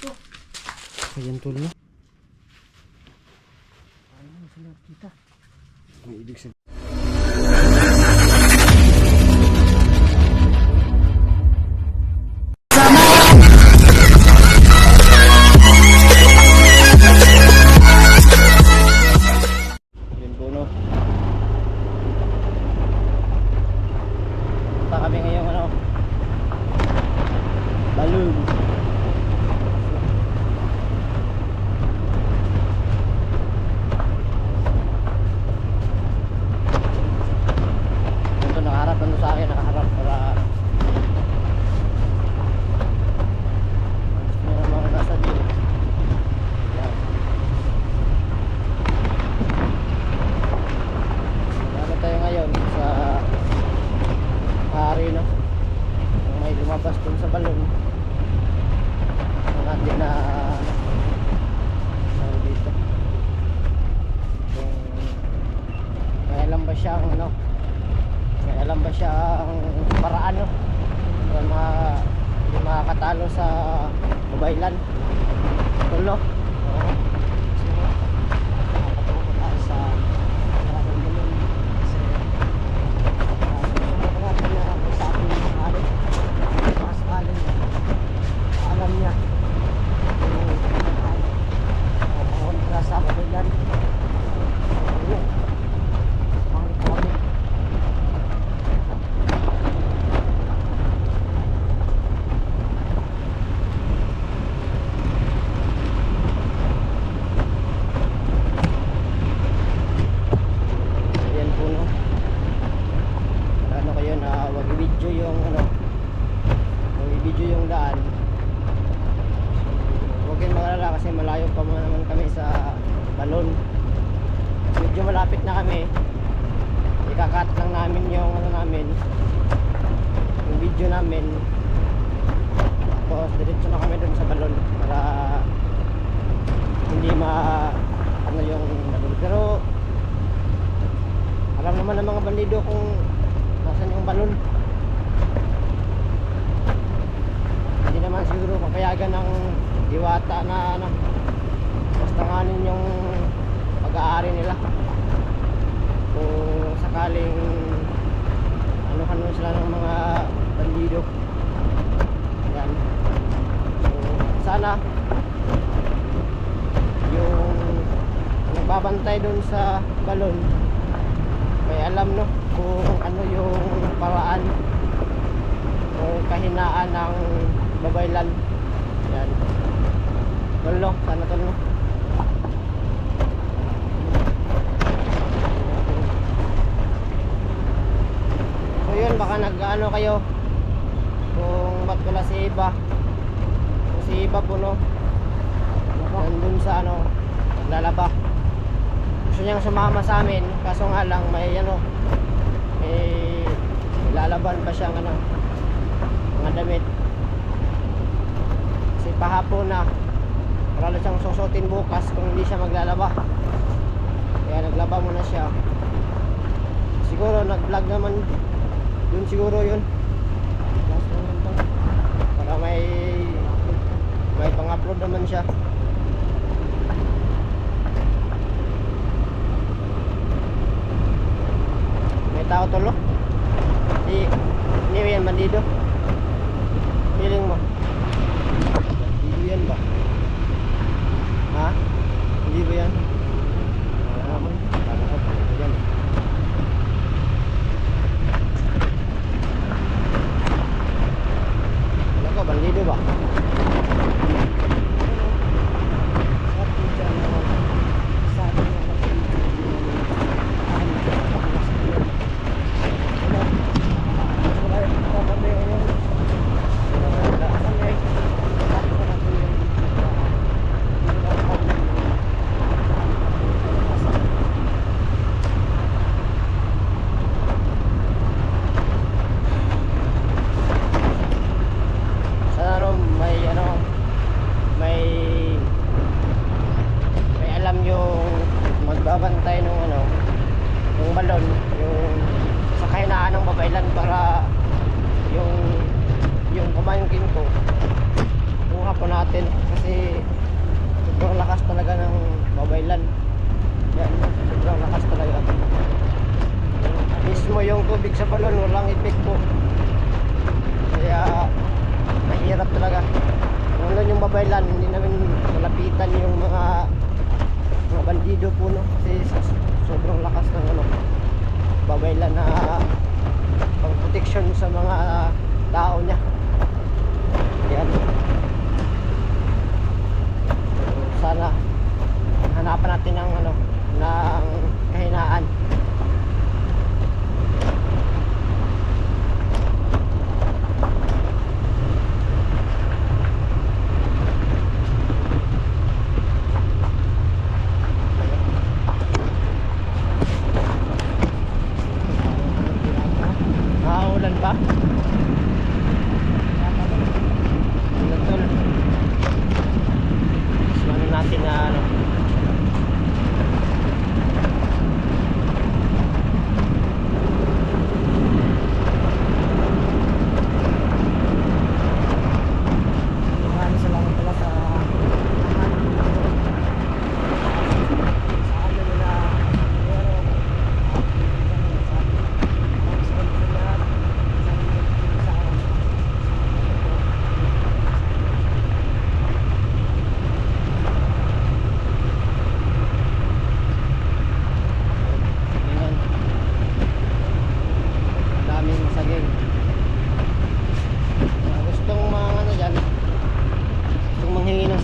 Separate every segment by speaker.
Speaker 1: Ayan tol no.
Speaker 2: Ano sila kita?
Speaker 1: May ibig sabihin. Sa akin, nakaharap para nyo naman nasa view. Yan. Ano ngayon sa hari may lumabas dun sa balon. Ang natin na ano dito. Kung may alam ba siyang ano may alam ba siya ang paraan no? Para mga yung makakatalo sa mobilan. Tulo. Oo. So, nakakatuwa tayo sa maraming ganun. Kasi ah, gusto mo natin na ako sa ating mga alit. Mga sakali niya. Alam niya. Yung uh, kontra sa mobilan. Oo. Ang iconic. Ayan po no. Ano kayo na wag i-video yung ano. Wag i-video yung daan. Huwag kayong magalala kasi malayo pa mo naman kami sa balon. Medyo malapit na kami. Ikakat lang namin yung ano namin. Yung video namin. Tapos diretso na kami dun sa balon para hindi ma ano yung balon. Pero alam naman ng mga bandido kung nasan yung balon. Hindi naman siguro papayagan ng diwata na ano, basta yung pag-aari nila. Kung sakaling ano ano sila ng mga bandido. Yan. So, sana yung nagbabantay doon sa balon may alam no kung ano yung paraan o kahinaan ng babaylan yan tulo sana so yun baka nag ano kayo. Kung ba't wala si Iba. Kung si Iba po no? Nandun sa ano naglalaba. Gusto niyang sumama sa amin. Kaso nga lang may ano may lalaban pa siyang ano mga damit. Kasi pahapon na na siyang susutin bukas kung hindi siya maglalaba. Kaya naglaba muna siya. Siguro nag vlog naman yun siguro yun para may may pang upload naman siya May tao tulo? Di, hindi yan bandido. Feeling mo? Bandido yan ba? Ha? Hindi ba yan? Ah, Ano ko? Bandido yan. Ano ko, bandido ba?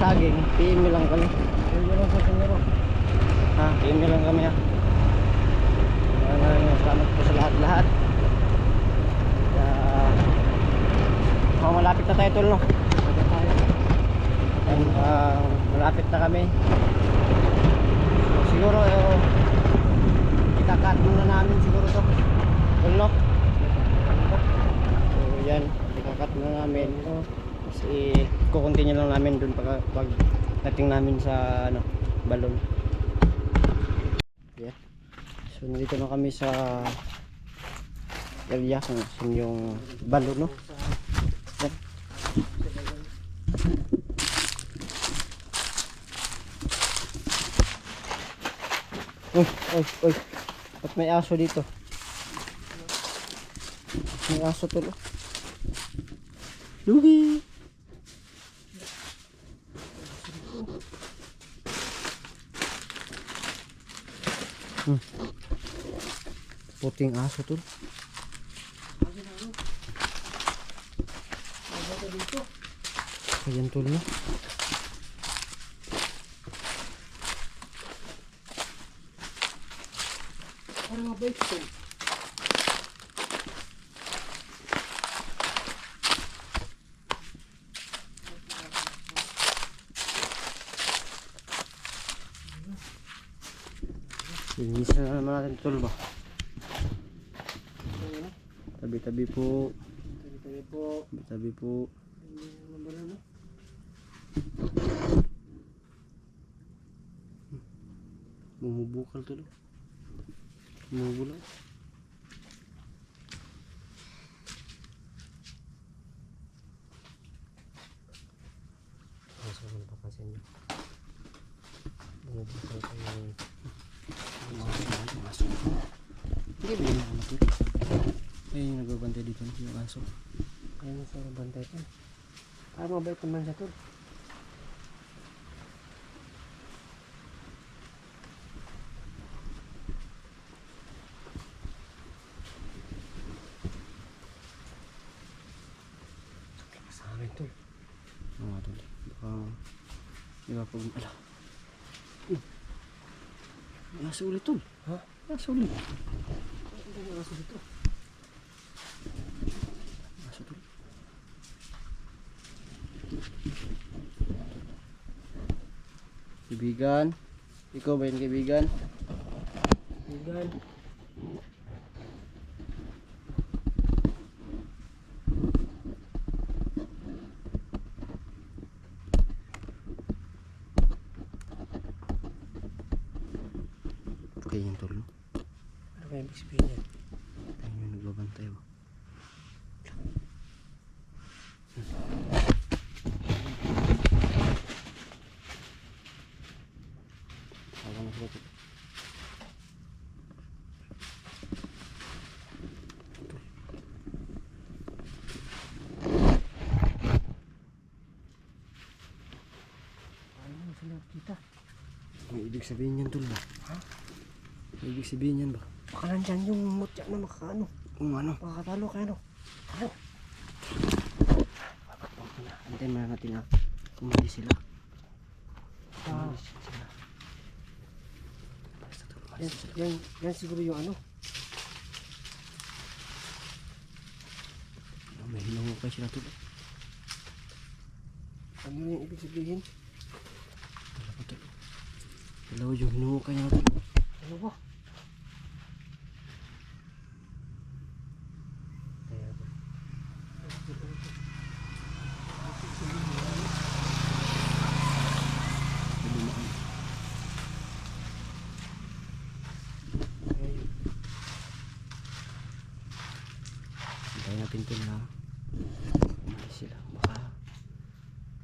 Speaker 1: Saging, PM nyo lang kami. PM nyo lang sa senyero. Ha, PM nyo lang kami ha. Maraming salamat po sa lahat-lahat. Kaya, oh, malapit na tayo tol no. Ayan, ah, malapit na kami. So, siguro, eh, ikakat muna namin siguro to. Tol no. So, yan, ikakat muna namin. Kasi, kukontinue lang namin dun pag, pag dating namin sa, ano, balon. Yeah. So nandito na kami sa area kung saan yung balo no. Yan. Uy, uy, uy. Ba't may aso dito? May aso tulo. Lugi! Puting aso tol. Ayan tol no.
Speaker 2: Parang mabait ko.
Speaker 1: Linisan na naman natin tol ba? Tabi-tabi po.
Speaker 2: Tabi-tabi po.
Speaker 1: Tabi-tabi po. Bumubukal tol. Bumubulak. Aso ko napapansin niyo. Bumubukal pa yung aso. Hindi ba yung ko? Ayun yung nagbabantay dito yung aso.
Speaker 2: Ayun sa bantay ko. Parang mabait naman.
Speaker 1: Sa amin tol. Oo nga tol. Baka, di ba pag, ala. Aso ulit tol.
Speaker 2: Ha?
Speaker 1: Aso ulit.
Speaker 2: Yung aso dito?
Speaker 1: Aso tol. Kaibigan. Ikaw ba yun kaibigan?
Speaker 2: Bigan.
Speaker 1: Okay yung no?
Speaker 2: Ano sabihin yan?
Speaker 1: Ayun tayo. Hawang sa ito. kita. Ang ibig sabihin yan, Tol ba?
Speaker 2: Ha?
Speaker 1: Ang ibig sabihin yan ba?
Speaker 2: Baka nandyan yung mutya na makaano.
Speaker 1: Kung ano?
Speaker 2: Makakatalo no. Ano?
Speaker 1: Antayin muna natin na umalis sila.
Speaker 2: Ah,
Speaker 1: Umalis sila. Basta tol,
Speaker 2: yan,
Speaker 1: umalis sila.
Speaker 2: yan, yan siguro yung ano.
Speaker 1: Ano, May hinungukay sila tol.
Speaker 2: Ano yung ibig sabihin?
Speaker 1: Dalawa yung hinungukay niya tol.
Speaker 2: Ano ba?
Speaker 1: Kaya ba? Dumaan.
Speaker 2: Kaya yun.
Speaker 1: Tol na umalis sila. Baka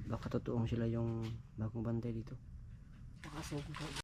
Speaker 1: baka totoong sila yung bagong bantay dito.
Speaker 2: Baka sobrang